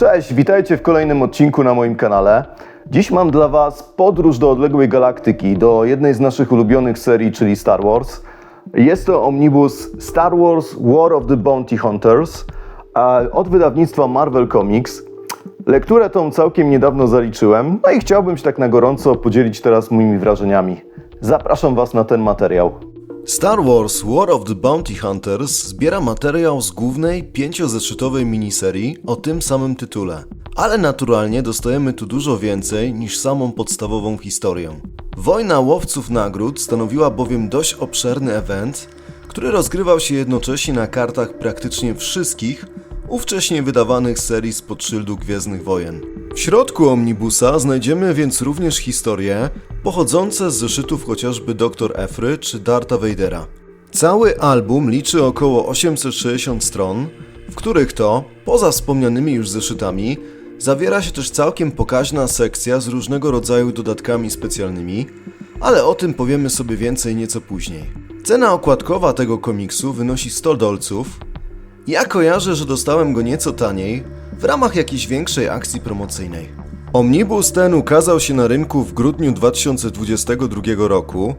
Cześć, witajcie w kolejnym odcinku na moim kanale. Dziś mam dla Was podróż do odległej galaktyki, do jednej z naszych ulubionych serii, czyli Star Wars. Jest to omnibus Star Wars War of the Bounty Hunters od wydawnictwa Marvel Comics. Lekturę tą całkiem niedawno zaliczyłem, no i chciałbym się tak na gorąco podzielić teraz moimi wrażeniami. Zapraszam Was na ten materiał. Star Wars War of the Bounty Hunters zbiera materiał z głównej, pięciozeszytowej miniserii o tym samym tytule. Ale naturalnie dostajemy tu dużo więcej niż samą podstawową historię. Wojna łowców nagród stanowiła bowiem dość obszerny event, który rozgrywał się jednocześnie na kartach praktycznie wszystkich ówcześnie wydawanych serii spod szyldu Gwiezdnych Wojen. W środku omnibusa znajdziemy więc również historie pochodzące z zeszytów chociażby Dr. Efry czy Darta Vadera. Cały album liczy około 860 stron, w których to, poza wspomnianymi już zeszytami, zawiera się też całkiem pokaźna sekcja z różnego rodzaju dodatkami specjalnymi, ale o tym powiemy sobie więcej nieco później. Cena okładkowa tego komiksu wynosi 100 dolców, ja kojarzę, że dostałem go nieco taniej w ramach jakiejś większej akcji promocyjnej. Omnibus ten ukazał się na rynku w grudniu 2022 roku.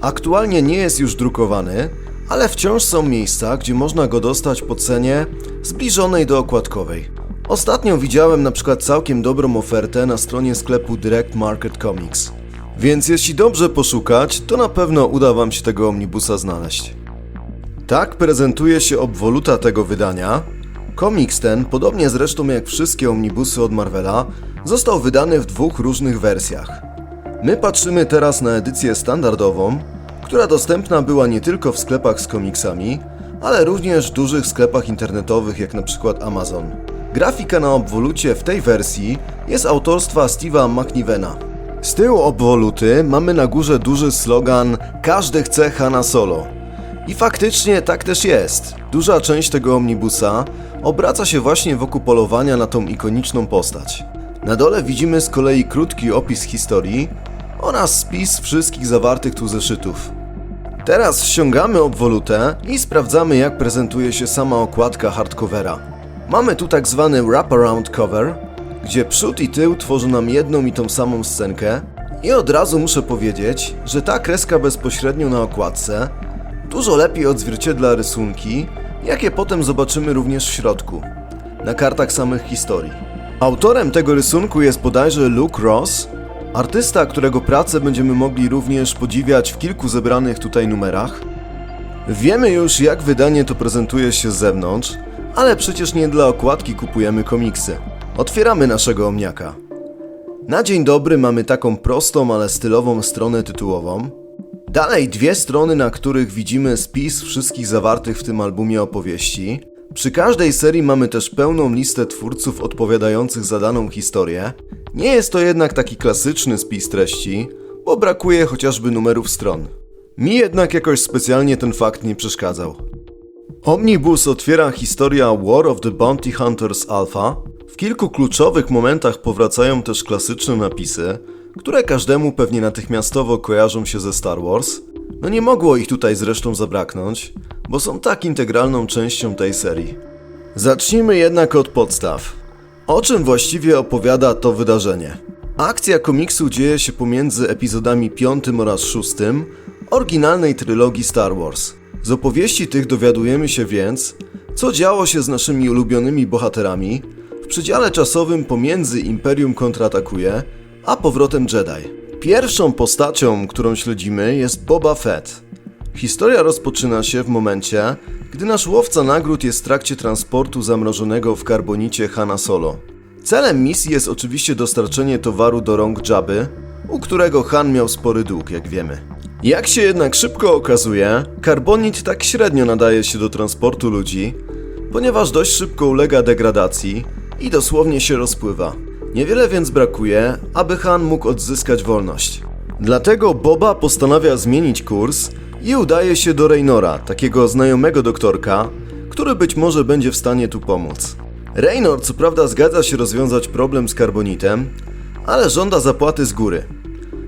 Aktualnie nie jest już drukowany, ale wciąż są miejsca, gdzie można go dostać po cenie zbliżonej do okładkowej. Ostatnio widziałem na przykład całkiem dobrą ofertę na stronie sklepu Direct Market Comics. Więc jeśli dobrze poszukać, to na pewno uda Wam się tego omnibusa znaleźć. Tak prezentuje się obwoluta tego wydania. Komiks ten, podobnie zresztą jak wszystkie omnibusy od Marvela, został wydany w dwóch różnych wersjach. My patrzymy teraz na edycję standardową, która dostępna była nie tylko w sklepach z komiksami, ale również w dużych sklepach internetowych jak na przykład Amazon. Grafika na obwolucie w tej wersji jest autorstwa Steve'a McNivena. Z tyłu obwoluty mamy na górze duży slogan Każdy chce Hanna Solo. I faktycznie tak też jest. Duża część tego omnibusa obraca się właśnie wokół polowania na tą ikoniczną postać. Na dole widzimy z kolei krótki opis historii oraz spis wszystkich zawartych tu zeszytów. Teraz ściągamy obwolutę i sprawdzamy jak prezentuje się sama okładka hardcovera. Mamy tu tak zwany wraparound cover, gdzie przód i tył tworzą nam jedną i tą samą scenkę i od razu muszę powiedzieć, że ta kreska bezpośrednio na okładce dużo lepiej odzwierciedla rysunki, jakie potem zobaczymy również w środku, na kartach samych historii. Autorem tego rysunku jest bodajże Luke Ross, artysta, którego pracę będziemy mogli również podziwiać w kilku zebranych tutaj numerach. Wiemy już, jak wydanie to prezentuje się z zewnątrz, ale przecież nie dla okładki kupujemy komiksy. Otwieramy naszego omniaka. Na dzień dobry mamy taką prostą, ale stylową stronę tytułową. Dalej dwie strony, na których widzimy spis wszystkich zawartych w tym albumie opowieści. Przy każdej serii mamy też pełną listę twórców odpowiadających za daną historię. Nie jest to jednak taki klasyczny spis treści, bo brakuje chociażby numerów stron. Mi jednak jakoś specjalnie ten fakt nie przeszkadzał. Omnibus otwiera historia War of the Bounty Hunters Alpha. W kilku kluczowych momentach powracają też klasyczne napisy, które każdemu pewnie natychmiastowo kojarzą się ze Star Wars. No nie mogło ich tutaj zresztą zabraknąć, bo są tak integralną częścią tej serii. Zacznijmy jednak od podstaw. O czym właściwie opowiada to wydarzenie? Akcja komiksu dzieje się pomiędzy epizodami 5 oraz 6 oryginalnej trylogii Star Wars. Z opowieści tych dowiadujemy się więc, co działo się z naszymi ulubionymi bohaterami w przedziale czasowym pomiędzy Imperium kontratakuje a powrotem Jedi. Pierwszą postacią, którą śledzimy jest Boba Fett. Historia rozpoczyna się w momencie, gdy nasz łowca nagród jest w trakcie transportu zamrożonego w karbonicie Hanna Solo. Celem misji jest oczywiście dostarczenie towaru do rąk Jabby, u którego Han miał spory dług, jak wiemy. Jak się jednak szybko okazuje, karbonit tak średnio nadaje się do transportu ludzi, ponieważ dość szybko ulega degradacji i dosłownie się rozpływa. Niewiele więc brakuje, aby Han mógł odzyskać wolność. Dlatego Boba postanawia zmienić kurs i udaje się do Raynora, takiego znajomego doktorka, który być może będzie w stanie tu pomóc. Raynor co prawda zgadza się rozwiązać problem z karbonitem, ale żąda zapłaty z góry.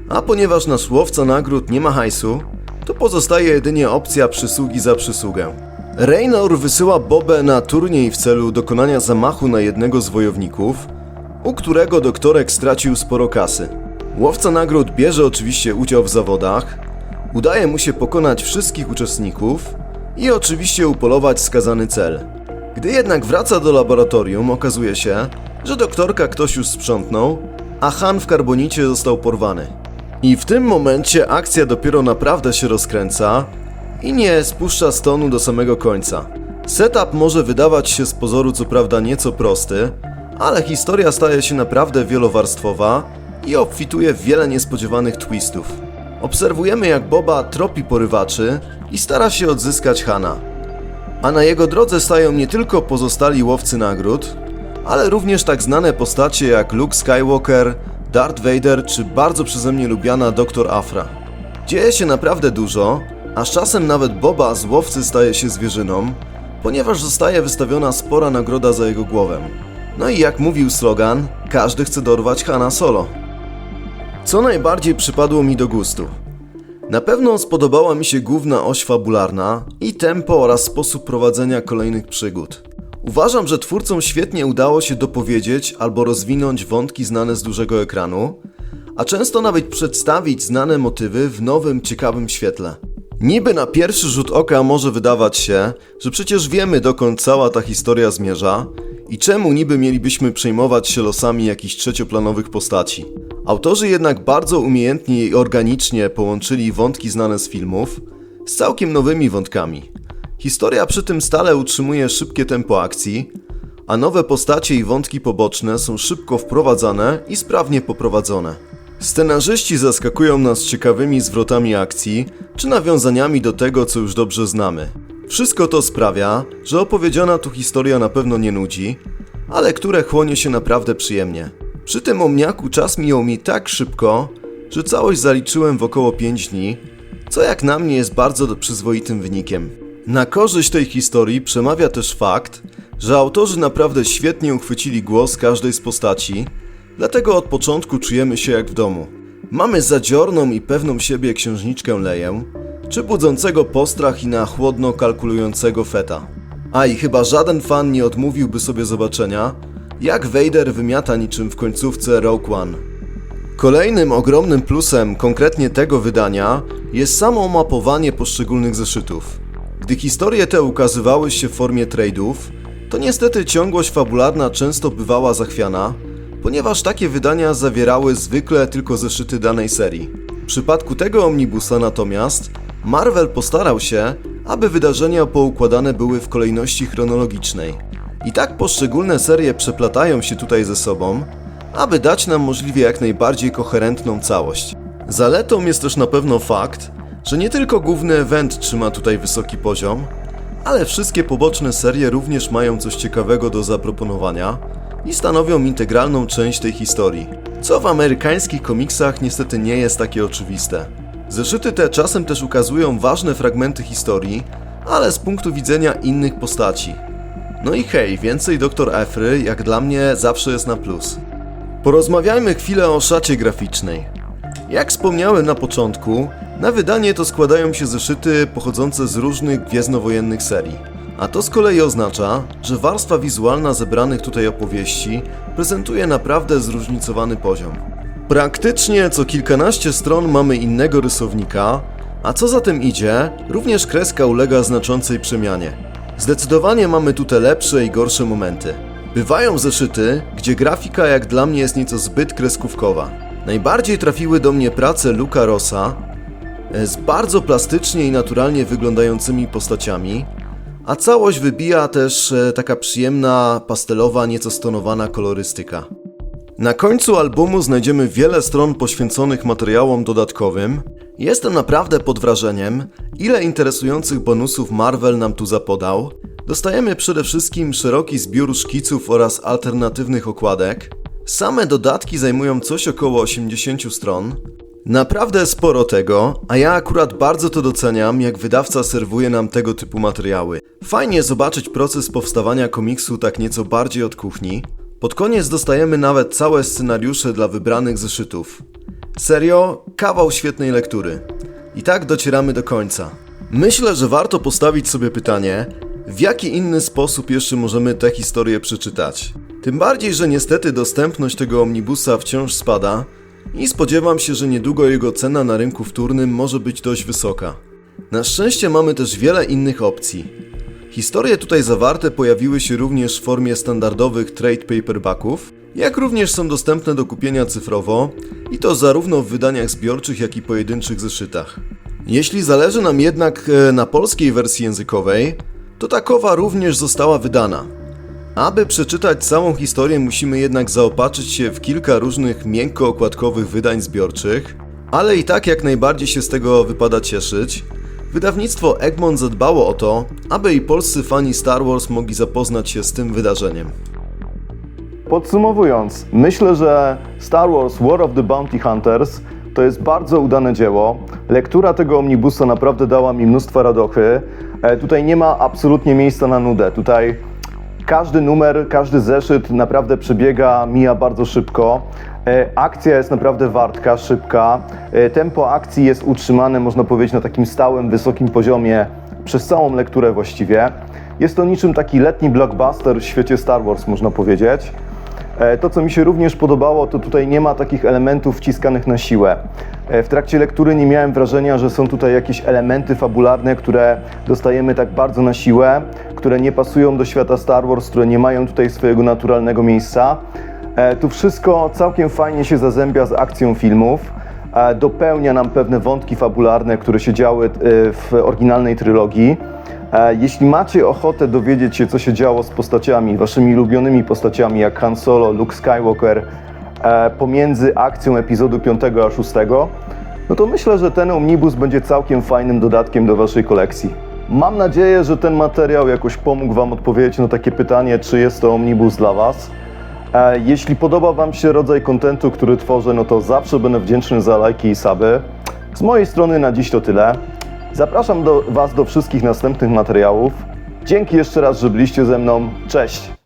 A ponieważ nasz łowca nagród nie ma hajsu, to pozostaje jedynie opcja przysługi za przysługę. Raynor wysyła Bobę na turniej w celu dokonania zamachu na jednego z wojowników, u którego doktorek stracił sporo kasy. Łowca nagród bierze oczywiście udział w zawodach, udaje mu się pokonać wszystkich uczestników i oczywiście upolować skazany cel. Gdy jednak wraca do laboratorium, okazuje się, że doktorka ktoś już sprzątnął, a Han w karbonicie został porwany. I w tym momencie akcja dopiero naprawdę się rozkręca i nie spuszcza z tonu do samego końca. Setup może wydawać się z pozoru co prawda nieco prosty, ale historia staje się naprawdę wielowarstwowa i obfituje w wiele niespodziewanych twistów. Obserwujemy jak Boba tropi porywaczy i stara się odzyskać Hana. A na jego drodze stają nie tylko pozostali łowcy nagród, ale również tak znane postacie jak Luke Skywalker, Darth Vader czy bardzo przeze mnie lubiana Dr. Afra. Dzieje się naprawdę dużo, a z czasem nawet Boba z łowcy staje się zwierzyną, ponieważ zostaje wystawiona spora nagroda za jego głowę. No i jak mówił slogan, każdy chce dorwać Hana Solo. Co najbardziej przypadło mi do gustu? Na pewno spodobała mi się główna oś fabularna i tempo oraz sposób prowadzenia kolejnych przygód. Uważam, że twórcom świetnie udało się dopowiedzieć albo rozwinąć wątki znane z dużego ekranu, a często nawet przedstawić znane motywy w nowym, ciekawym świetle. Niby na pierwszy rzut oka może wydawać się, że przecież wiemy dokąd cała ta historia zmierza i czemu niby mielibyśmy przejmować się losami jakichś trzecioplanowych postaci. Autorzy jednak bardzo umiejętnie i organicznie połączyli wątki znane z filmów z całkiem nowymi wątkami. Historia przy tym stale utrzymuje szybkie tempo akcji, a nowe postacie i wątki poboczne są szybko wprowadzane i sprawnie poprowadzone. Scenarzyści zaskakują nas ciekawymi zwrotami akcji czy nawiązaniami do tego, co już dobrze znamy. Wszystko to sprawia, że opowiedziana tu historia na pewno nie nudzi, ale które chłonie się naprawdę przyjemnie. Przy tym omniaku czas mijał mi tak szybko, że całość zaliczyłem w około 5 dni, co jak na mnie jest bardzo przyzwoitym wynikiem. Na korzyść tej historii przemawia też fakt, że autorzy naprawdę świetnie uchwycili głos każdej z postaci, dlatego od początku czujemy się jak w domu. Mamy zadziorną i pewną siebie księżniczkę Leję, czy budzącego postrach i na chłodno kalkulującego Feta. A i chyba żaden fan nie odmówiłby sobie zobaczenia, jak Vader wymiata niczym w końcówce Rogue One. Kolejnym ogromnym plusem konkretnie tego wydania jest samo mapowanie poszczególnych zeszytów. Gdy historie te ukazywały się w formie trade'ów, to niestety ciągłość fabularna często bywała zachwiana, ponieważ takie wydania zawierały zwykle tylko zeszyty danej serii. W przypadku tego omnibusa natomiast Marvel postarał się, aby wydarzenia poukładane były w kolejności chronologicznej. I tak poszczególne serie przeplatają się tutaj ze sobą, aby dać nam możliwie jak najbardziej koherentną całość. Zaletą jest też na pewno fakt, że nie tylko główny event trzyma tutaj wysoki poziom, ale wszystkie poboczne serie również mają coś ciekawego do zaproponowania i stanowią integralną część tej historii, co w amerykańskich komiksach niestety nie jest takie oczywiste. Zeszyty te czasem też ukazują ważne fragmenty historii, ale z punktu widzenia innych postaci. No i hej, więcej Dr. Efry jak dla mnie zawsze jest na plus. Porozmawiajmy chwilę o szacie graficznej. Jak wspomniałem na początku, na wydanie to składają się zeszyty pochodzące z różnych gwiezdnowojennych serii. A to z kolei oznacza, że warstwa wizualna zebranych tutaj opowieści prezentuje naprawdę zróżnicowany poziom. Praktycznie co kilkanaście stron mamy innego rysownika, a co za tym idzie, również kreska ulega znaczącej przemianie. Zdecydowanie mamy tutaj lepsze i gorsze momenty. Bywają zeszyty, gdzie grafika jak dla mnie jest nieco zbyt kreskówkowa. Najbardziej trafiły do mnie prace Luka Rossa e, z bardzo plastycznie i naturalnie wyglądającymi postaciami, a całość wybija też e, taka przyjemna, pastelowa, nieco stonowana kolorystyka. Na końcu albumu znajdziemy wiele stron poświęconych materiałom dodatkowym. Jestem naprawdę pod wrażeniem, ile interesujących bonusów Marvel nam tu zapodał. Dostajemy przede wszystkim szeroki zbiór szkiców oraz alternatywnych okładek. Same dodatki zajmują coś około 80 stron. Naprawdę sporo tego, a ja akurat bardzo to doceniam, jak wydawca serwuje nam tego typu materiały. Fajnie zobaczyć proces powstawania komiksu tak nieco bardziej od kuchni. Pod koniec dostajemy nawet całe scenariusze dla wybranych zeszytów. Serio, kawał świetnej lektury. I tak docieramy do końca. Myślę, że warto postawić sobie pytanie, W jaki inny sposób jeszcze możemy tę historię przeczytać? Tym bardziej, że niestety dostępność tego omnibusa wciąż spada i spodziewam się, że niedługo jego cena na rynku wtórnym może być dość wysoka. Na szczęście mamy też wiele innych opcji. Historie tutaj zawarte pojawiły się również w formie standardowych trade paperbacków, jak również są dostępne do kupienia cyfrowo i to zarówno w wydaniach zbiorczych, jak i pojedynczych zeszytach. Jeśli zależy nam jednak e, na polskiej wersji językowej, to takowa również została wydana. Aby przeczytać całą historię, musimy jednak zaopatrzyć się w kilka różnych miękko-okładkowych wydań zbiorczych, ale i tak jak najbardziej się z tego wypada cieszyć. Wydawnictwo Egmont zadbało o to, aby i polscy fani Star Wars mogli zapoznać się z tym wydarzeniem. Podsumowując, myślę, że Star Wars War of the Bounty Hunters to jest bardzo udane dzieło. Lektura tego omnibusa naprawdę dała mi mnóstwo radochy. E, tutaj nie ma absolutnie miejsca na nudę. Tutaj każdy numer, każdy zeszyt naprawdę przebiega, mija bardzo szybko. E, Akcja jest naprawdę wartka, szybka. E, Tempo akcji jest utrzymane, można powiedzieć, na takim stałym, wysokim poziomie przez całą lekturę właściwie. Jest to niczym taki letni blockbuster w świecie Star Wars, można powiedzieć. E, To, co mi się również podobało, to tutaj nie ma takich elementów wciskanych na siłę. W trakcie lektury nie miałem wrażenia, że są tutaj jakieś elementy fabularne, które dostajemy tak bardzo na siłę, które nie pasują do świata Star Wars, które nie mają tutaj swojego naturalnego miejsca. E, Tu wszystko całkiem fajnie się zazębia z akcją filmów. E, Dopełnia nam pewne wątki fabularne, które się działy e, w oryginalnej trylogii. Jeśli macie ochotę dowiedzieć się, co się działo z postaciami, waszymi ulubionymi postaciami, jak Han Solo, Luke Skywalker, pomiędzy akcją epizodu 5 a 6, no to myślę, że ten omnibus będzie całkiem fajnym dodatkiem do waszej kolekcji. Mam nadzieję, że ten materiał jakoś pomógł wam odpowiedzieć na takie pytanie, czy jest to omnibus dla was. Jeśli podoba Wam się rodzaj kontentu, który tworzę, no to zawsze będę wdzięczny za lajki i suby. Z mojej strony na dziś to tyle. Zapraszam do Was do wszystkich następnych materiałów. Dzięki jeszcze raz, że byliście ze mną. Cześć!